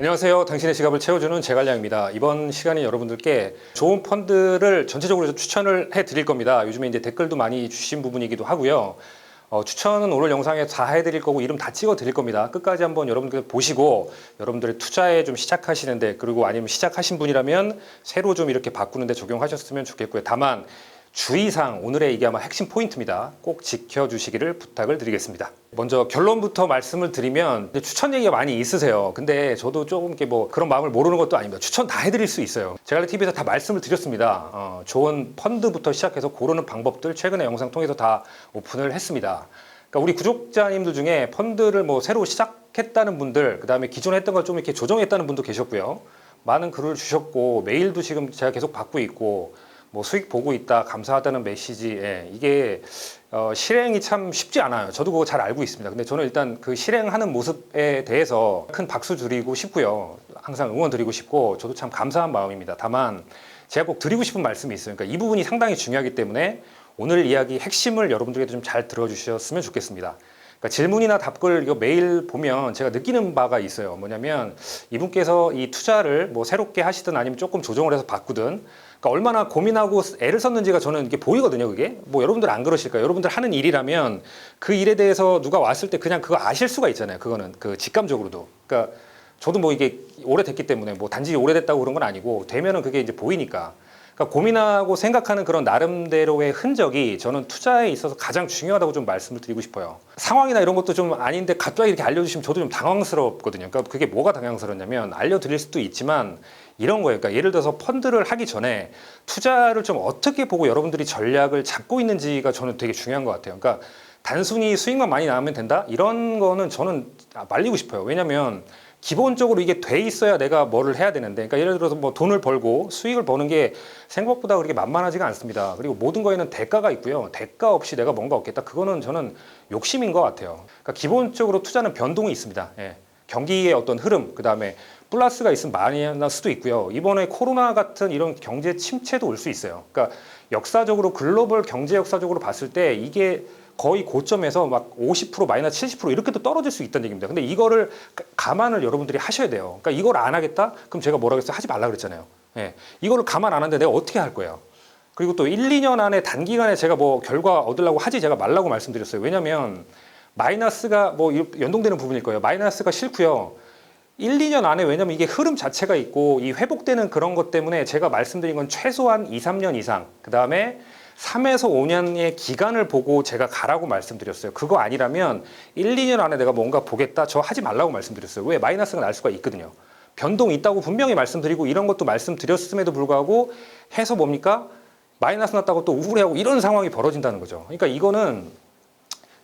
안녕하세요. 당신의 지갑을 채워주는 제갈량입니다. 이번 시간에 여러분들께 좋은 펀드를 전체적으로 좀 추천을 해 드릴 겁니다. 요즘에 이제 댓글도 많이 주신 부분이기도 하고요. 어, 추천은 오늘 영상에 다 해드릴 거고 이름 다 찍어 드릴 겁니다. 끝까지 한번 여러분들 보시고 여러분들의 투자에 좀 시작하시는데 그리고 아니면 시작하신 분이라면 새로 좀 이렇게 바꾸는데 적용하셨으면 좋겠고요. 다만 주의사항 오늘의 이게 아마 핵심 포인트입니다. 꼭 지켜주시기를 부탁을 드리겠습니다. 먼저 결론부터 말씀을 드리면 추천 얘기가 많이 있으세요. 근데 저도 조금 이렇게 뭐 그런 마음을 모르는 것도 아닙니다. 추천 다 해드릴 수 있어요. 제가 TV에서 다 말씀을 드렸습니다. 어, 좋은 펀드부터 시작해서 고르는 방법들 최근에 영상 통해서 다 오픈을 했습니다. 그러니까 우리 구독자님들 중에 펀드를 뭐 새로 시작했다는 분들, 그 다음에 기존에 했던 걸 좀 이렇게 조정했다는 분도 계셨고요. 많은 글을 주셨고 메일도 지금 제가 계속 받고 있고 뭐 수익 보고 있다 감사하다는 메시지 예, 이게 어, 실행이 참 쉽지 않아요. 저도 그거 잘 알고 있습니다. 근데 저는 일단 그 실행하는 모습에 대해서 큰 박수 드리고 싶고요. 항상 응원 드리고 싶고 저도 참 감사한 마음입니다. 다만 제가 꼭 드리고 싶은 말씀이 있어요. 그러니까 이 부분이 상당히 중요하기 때문에 오늘 이야기 핵심을 여러분들께도 좀잘 들어주셨으면 좋겠습니다. 그러니까 질문이나 답글 이거 메일 보면 제가 느끼는 바가 있어요. 뭐냐면 이분께서 이 투자를 뭐 새롭게 하시든 아니면 조금 조정을 해서 바꾸든 그러니까 얼마나 고민하고 애를 썼는지가 저는 이게 보이거든요. 그게 뭐 여러분들 안 그러실까요? 여러분들 하는 일이라면 그 일에 대해서 누가 왔을 때 그냥 그거 아실 수가 있잖아요. 그거는 그 직감적으로도. 그러니까 저도 뭐 이게 오래됐기 때문에 뭐 단지 오래됐다고 그런 건 아니고 되면은 그게 이제 보이니까. 그러니까 고민하고 생각하는 그런 나름대로의 흔적이 저는 투자에 있어서 가장 중요하다고 좀 말씀을 드리고 싶어요. 상황이나 이런 것도 좀 아닌데 갑자기 이렇게 알려주시면 저도 좀 당황스럽거든요. 그러니까 그게 뭐가 당황스럽냐면 알려드릴 수도 있지만 이런 거예요. 그러니까 예를 들어서 펀드를 하기 전에 투자를 좀 어떻게 보고 여러분들이 전략을 잡고 있는지가 저는 되게 중요한 것 같아요. 그러니까 단순히 수익만 많이 나오면 된다? 이런 거는 저는 말리고 싶어요. 왜냐면 기본적으로 이게 돼 있어야 내가 뭐를 해야 되는데, 그러니까 예를 들어서 뭐 돈을 벌고 수익을 버는 게 생각보다 그렇게 만만하지가 않습니다. 그리고 모든 거에는 대가가 있고요. 대가 없이 내가 뭔가 얻겠다. 그거는 저는 욕심인 것 같아요. 그러니까 기본적으로 투자는 변동이 있습니다. 예. 경기의 어떤 흐름, 그 다음에 플러스가 있으면 마이너스도 수도 있고요. 이번에 코로나 같은 이런 경제 침체도 올 수 있어요. 그러니까 역사적으로 글로벌 경제 역사적으로 봤을 때 이게 거의 고점에서 막 50% 마이너스 70% 이렇게도 떨어질 수 있다는 얘기입니다. 근데 이거를 가- 감안을 여러분들이 하셔야 돼요. 그러니까 이걸 안 하겠다? 그럼 제가 뭐라 그랬어요? 하지 말라 그랬잖아요. 예. 이거를 감안 안 하는데 내가 어떻게 할 거예요? 그리고 또 1, 2년 안에 단기간에 제가 뭐 결과 얻으려고 하지 제가 말라고 말씀드렸어요. 왜냐면 마이너스가 뭐 연동되는 부분일 거예요. 마이너스가 싫고요. 1, 2년 안에 왜냐면 이게 흐름 자체가 있고 이 회복되는 그런 것 때문에 제가 말씀드린 건 최소한 2, 3년 이상 그 다음에 3에서 5년의 기간을 보고 제가 가라고 말씀드렸어요. 그거 아니라면 1, 2년 안에 내가 뭔가 보겠다 저 하지 말라고 말씀드렸어요. 왜 마이너스가 날 수가 있거든요. 변동이 있다고 분명히 말씀드리고 이런 것도 말씀드렸음에도 불구하고 해서 뭡니까? 마이너스 났다고 또 우울해하고 이런 상황이 벌어진다는 거죠. 그러니까 이거는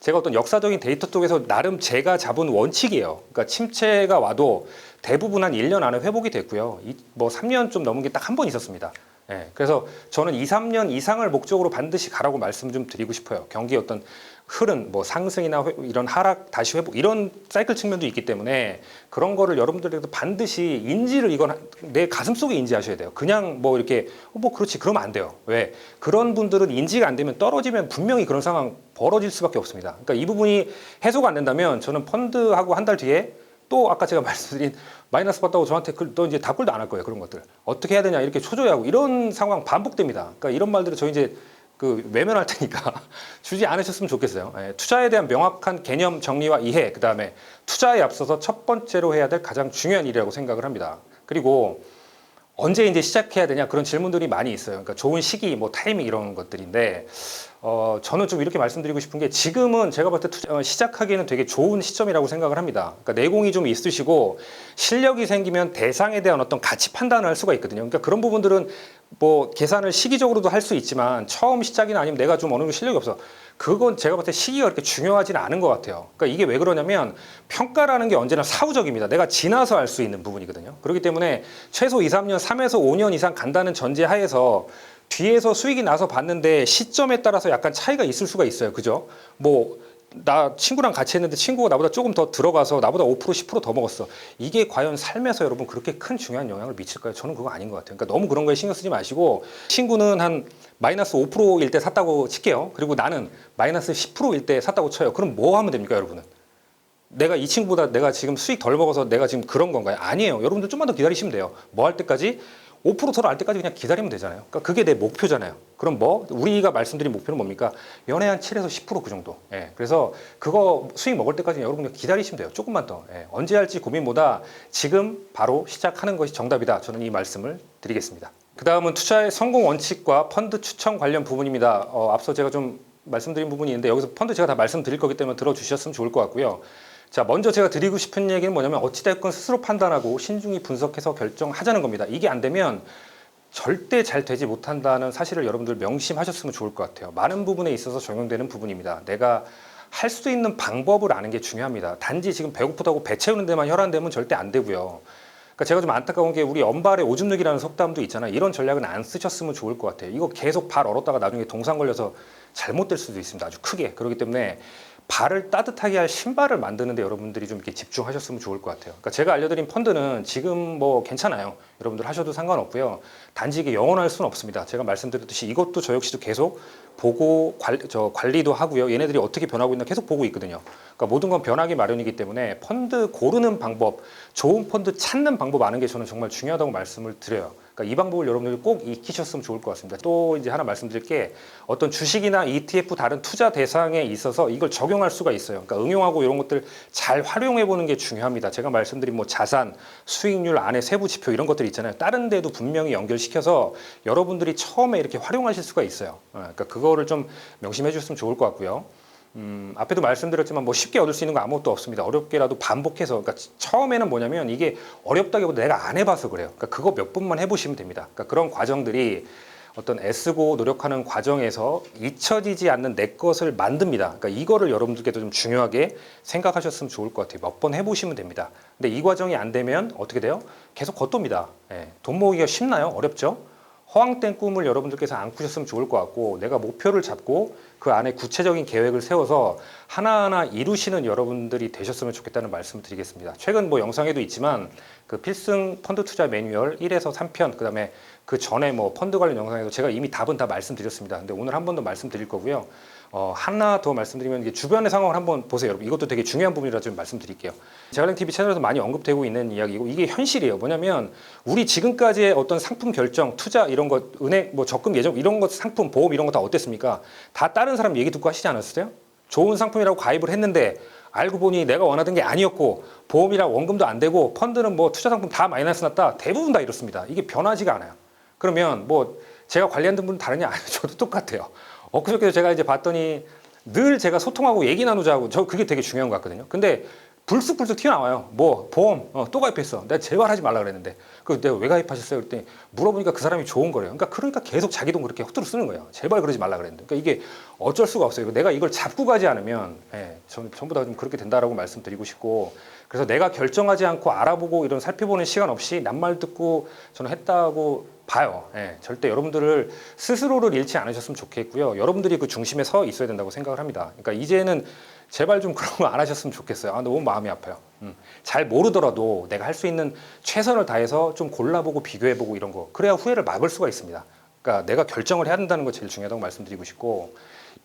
제가 어떤 역사적인 데이터 쪽에서 나름 제가 잡은 원칙이에요. 그러니까 침체가 와도 대부분 한 1년 안에 회복이 됐고요. 이- 뭐 3년 좀 넘은 게 딱 한 번 있었습니다. 예, 그래서 저는 2, 3년 이상을 목적으로 반드시 가라고 말씀 좀 드리고 싶어요. 경기 어떤 흐름, 뭐 상승이나 회- 이런 하락, 다시 회복 이런 사이클 측면도 있기 때문에 그런 거를 여러분들에도 반드시 인지를 이건 하- 내 가슴 속에 인지하셔야 돼요. 그냥 뭐 이렇게 어, 뭐 그렇지 그러면 안 돼요. 왜? 그런 분들은 인지가 안 되면 떨어지면 분명히 그런 상황 벌어질 수밖에 없습니다. 그러니까 이 부분이 해소가 안 된다면 저는 펀드하고 한 달 뒤에 또 아까 제가 말씀드린 마이너스 봤다고 저한테 글- 또 이제 답글도 안 할 거예요 그런 것들 어떻게 해야 되냐 이렇게 초조해하고 이런 상황 반복됩니다. 그러니까 이런 말들을 저 이제 그 외면할 테니까 주지 않으셨으면 좋겠어요. 예, 투자에 대한 명확한 개념 정리와 이해 그 다음에 투자에 앞서서 첫 번째로 해야 될 가장 중요한 일이라고 생각을 합니다. 그리고 언제 이제 시작해야 되냐 그런 질문들이 많이 있어요. 그러니까 좋은 시기, 뭐 타이밍 이런 것들인데 어, 저는 좀 이렇게 말씀드리고 싶은 게 지금은 제가 봤을 때 투자, 어, 시작하기에는 되게 좋은 시점이라고 생각을 합니다. 그러니까 내공이 좀 있으시고 실력이 생기면 대상에 대한 어떤 가치 판단을 할 수가 있거든요. 그러니까 그런 부분들은 뭐 계산을 시기적으로도 할 수 있지만 처음 시작이나 아니면 내가 좀 어느 정도 실력이 없어. 그건 제가 봤을 때 시기가 그렇게 중요하지는 않은 것 같아요. 그러니까 이게 왜 그러냐면 평가라는 게 언제나 사후적입니다. 내가 지나서 알 수 있는 부분이거든요. 그렇기 때문에 최소 2, 3년, 3에서 5년 이상 간다는 전제 하에서 뒤에서 수익이 나서 봤는데 시점에 따라서 약간 차이가 있을 수가 있어요. 그죠? 뭐, 나 친구랑 같이 했는데 친구가 나보다 조금 더 들어가서 나보다 5% 10%더 먹었어. 이게 과연 삶에서 여러분 그렇게 큰 중요한 영향을 미칠까요? 저는 그거 아닌 것 같아요. 그러니까 너무 그런 거에 신경 쓰지 마시고 친구는 한 마이너스 5%일 때 샀다고 칠게요. 그리고 나는 마이너스 10%일 때 샀다고 쳐요. 그럼 뭐 하면 됩니까, 여러분은? 내가 이 친구보다 내가 지금 수익 덜 먹어서 내가 지금 그런 건가요? 아니에요. 여러분들 좀만 더 기다리시면 돼요. 뭐 할 때까지 5%더할 때까지 그냥 기다리면 되잖아요. 그러니까 그게 내 목표잖아요. 그럼 뭐 우리가 말씀드린 목표는 뭡니까? 연애 한 7에서 10%그 정도. 예. 그래서 그거 수익 먹을 때까지 여러분 기다리시면 돼요. 조금만 더. 예. 언제 할지 고민보다 지금 바로 시작하는 것이 정답이다. 저는 이 말씀을 드리겠습니다. 그 다음은 투자의 성공 원칙과 펀드 추천 관련 부분입니다. 어, 앞서 제가 좀 말씀드린 부분이 있는데 여기서 펀드 제가 다 말씀드릴 거기 때문에 들어주셨으면 좋을 것 같고요. 자, 먼저 제가 드리고 싶은 얘기는 뭐냐면 어찌됐건 스스로 판단하고 신중히 분석해서 결정하자는 겁니다. 이게 안 되면 절대 잘 되지 못한다는 사실을 여러분들 명심하셨으면 좋을 것 같아요. 많은 부분에 있어서 적용되는 부분입니다. 내가 할 수 있는 방법을 아는 게 중요합니다. 단지 지금 배고프다고 배 채우는 데만 혈안되면 절대 안 되고요. 그러니까 제가 좀 안타까운 게 우리 엄발의 오줌 누기라는 속담도 있잖아요. 이런 전략은 안 쓰셨으면 좋을 것 같아요. 이거 계속 발 얼었다가 나중에 동상 걸려서 잘못될 수도 있습니다. 아주 크게. 그렇기 때문에 발을 따뜻하게 할 신발을 만드는데 여러분들이 좀 이렇게 집중하셨으면 좋을 것 같아요. 그러니까 제가 알려드린 펀드는 지금 뭐 괜찮아요. 여러분들 하셔도 상관없고요. 단지 이게 영원할 수는 없습니다. 제가 말씀드렸듯이 이것도 저 역시도 계속 보고 관, 저 관리도 하고요. 얘네들이 어떻게 변하고 있나 계속 보고 있거든요. 그러니까 모든 건 변하기 마련이기 때문에 펀드 고르는 방법, 좋은 펀드 찾는 방법 아는 게 저는 정말 중요하다고 말씀을 드려요. 그러니까 이 방법을 여러분들이 꼭 익히셨으면 좋을 것 같습니다. 또 이제 하나 말씀드릴 게 어떤 주식이나 ETF 다른 투자 대상에 있어서 이걸 적용할 수가 있어요. 그러니까 응용하고 이런 것들 잘 활용해 보는 게 중요합니다. 제가 말씀드린 뭐 자산, 수익률 안에 세부 지표 이런 것들 있잖아요. 다른 데도 분명히 연결시켜서 여러분들이 처음에 이렇게 활용하실 수가 있어요. 어, 그러니까 그거를 좀 명심해 주셨으면 좋을 것 같고요. 음, 앞에도 말씀드렸지만 뭐 쉽게 얻을 수 있는 거 아무것도 없습니다. 어렵게라도 반복해서 그러니까 처음에는 뭐냐면 이게 어렵다기보다 내가 안 해봐서 그래요. 그러니까 그거 몇 번만 해보시면 됩니다. 그러니까 그런 과정들이 어떤 애쓰고 노력하는 과정에서 잊혀지지 않는 내 것을 만듭니다. 그러니까 이거를 여러분들께도 좀 중요하게 생각하셨으면 좋을 것 같아요. 몇 번 해보시면 됩니다. 근데 이 과정이 안 되면 어떻게 돼요? 계속 겉돕니다. 예, 돈 모으기가 쉽나요? 어렵죠? 허황된 꿈을 여러분들께서 안 꾸셨으면 좋을 것 같고 내가 목표를 잡고 그 안에 구체적인 계획을 세워서 하나하나 이루시는 여러분들이 되셨으면 좋겠다는 말씀을 드리겠습니다. 최근 뭐 영상에도 있지만 그 필승 펀드 투자 매뉴얼 1에서 3편 그다음에 그 전에 뭐 펀드 관련 영상에도 제가 이미 답은 다 말씀드렸습니다. 근데 오늘 한 번 더 말씀드릴 거고요. 어, 하나 더 말씀드리면 주변의 상황을 한번 보세요, 여러분. 이것도 되게 중요한 부분이라 좀 말씀드릴게요. 제갈랭 TV 채널에서 많이 언급되고 있는 이야기고 이게 현실이에요. 뭐냐면 우리 지금까지의 어떤 상품 결정, 투자 이런 것, 은행 뭐 적금 예정 이런 것, 상품 보험 이런 거 다 어땠습니까? 다 다른 사람 얘기 듣고 하시지 않았어요? 좋은 상품이라고 가입을 했는데 알고 보니 내가 원하던 게 아니었고 보험이랑 원금도 안 되고 펀드는 뭐 투자 상품 다 마이너스 났다. 대부분 다 이렇습니다. 이게 변하지가 않아요. 그러면 뭐 제가 관리하는 분은 다르냐? 저도 똑같아요. 엊그저께 제가 이제 봤더니 늘 제가 소통하고 얘기 나누자고 저 그게 되게 중요한 것 같거든요. 근데 불쑥불쑥 튀어나와요. 뭐 보험 어, 또 가입했어. 내가 제발 하지 말라 그랬는데 그 내가 왜 가입하셨어요? 그랬더니 물어보니까 그 사람이 좋은 거래요. 그러니까 그러니까 계속 자기 돈 그렇게 헛두루 쓰는 거예요. 제발 그러지 말라 그랬는데 그러니까 이게 어쩔 수가 없어요. 내가 이걸 잡고 가지 않으면 예, 전, 전부 다 좀 그렇게 된다라고 말씀드리고 싶고 그래서 내가 결정하지 않고 알아보고 이런 살펴보는 시간 없이 낱말 듣고 저는 했다고 봐요. 예, 절대 여러분들을 스스로를 잃지 않으셨으면 좋겠고요. 여러분들이 그 중심에 서 있어야 된다고 생각을 합니다. 그러니까 이제는 제발 좀 그런 거 안 하셨으면 좋겠어요. 아, 너무 마음이 아파요. 음. 잘 모르더라도 내가 할 수 있는 최선을 다해서 좀 골라보고 비교해보고 이런 거. 그래야 후회를 막을 수가 있습니다. 그러니까 내가 결정을 해야 된다는 거 제일 중요하다고 말씀드리고 싶고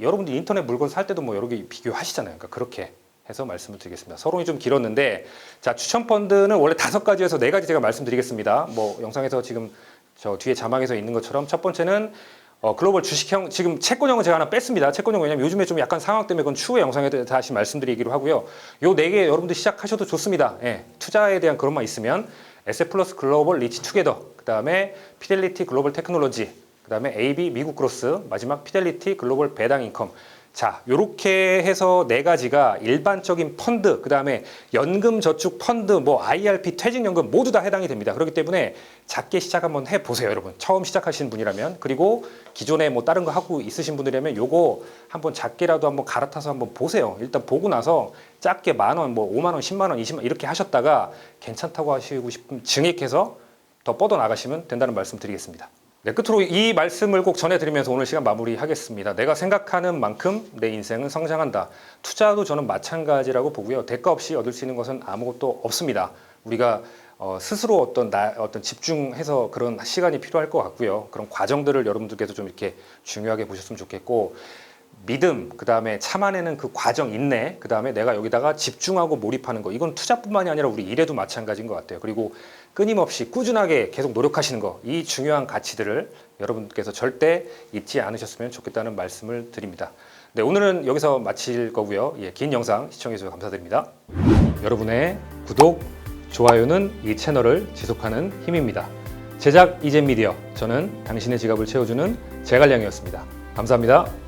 여러분들 인터넷 물건 살 때도 뭐 여러 개 비교하시잖아요. 그러니까 그렇게 해서 말씀을 드리겠습니다. 서론이 좀 길었는데 자 추천 펀드는 원래 다섯 가지에서 네 가지 제가 말씀드리겠습니다. 뭐 영상에서 지금 저 뒤에 자막에서 있는 것처럼 첫 번째는 어, 글로벌 주식형 지금 채권형은 제가 하나 뺐습니다. 채권형 왜냐면 요즘에 좀 약간 상황 때문에 그건 추후에 영상에 다시 말씀드리기로 하고요. 요 네 개 여러분들 시작하셔도 좋습니다. 예, 투자에 대한 그런 만 있으면 에세 플러스 글로벌 리치 투게더 그다음에 피델리티 글로벌 테크놀로지 그다음에 AB 미국 그로스 마지막 피델리티 글로벌 배당 인컴 자, 요렇게 해서 네 가지가 일반적인 펀드, 그 다음에 연금 저축 펀드, 뭐 IRP 퇴직연금 모두 다 해당이 됩니다. 그렇기 때문에 작게 시작 한번 해 보세요, 여러분. 처음 시작하시는 분이라면 그리고 기존에 뭐 다른 거 하고 있으신 분들이라면 요거 한번 작게라도 한번 갈아타서 한번 보세요. 일단 보고 나서 작게 만 원, 뭐 5만 원, 10만 원, 20만 원 이렇게 하셨다가 괜찮다고 하시고 싶으면 증액해서 더 뻗어 나가시면 된다는 말씀 드리겠습니다. 네, 끝으로 이 말씀을 꼭 전해드리면서 오늘 시간 마무리하겠습니다. 내가 생각하는 만큼 내 인생은 성장한다. 투자도 저는 마찬가지라고 보고요. 대가 없이 얻을 수 있는 것은 아무것도 없습니다. 우리가 어, 스스로 어떤 나, 어떤 집중해서 그런 시간이 필요할 것 같고요. 그런 과정들을 여러분들께서 좀 이렇게 중요하게 보셨으면 좋겠고 믿음, 그 다음에 참아내는 그 과정, 인내, 그 다음에 내가 여기다가 집중하고 몰입하는 거. 이건 투자뿐만이 아니라 우리 일에도 마찬가지인 것 같아요. 그리고 끊임없이 꾸준하게 계속 노력하시는 거. 이 중요한 가치들을 여러분께서 절대 잊지 않으셨으면 좋겠다는 말씀을 드립니다. 네, 오늘은 여기서 마칠 거고요. 예, 긴 영상 시청해주셔서 감사드립니다. 여러분의 구독, 좋아요는 이 채널을 지속하는 힘입니다. 제작 이젠 미디어 저는 당신의 지갑을 채워주는 제갈량이었습니다. 감사합니다.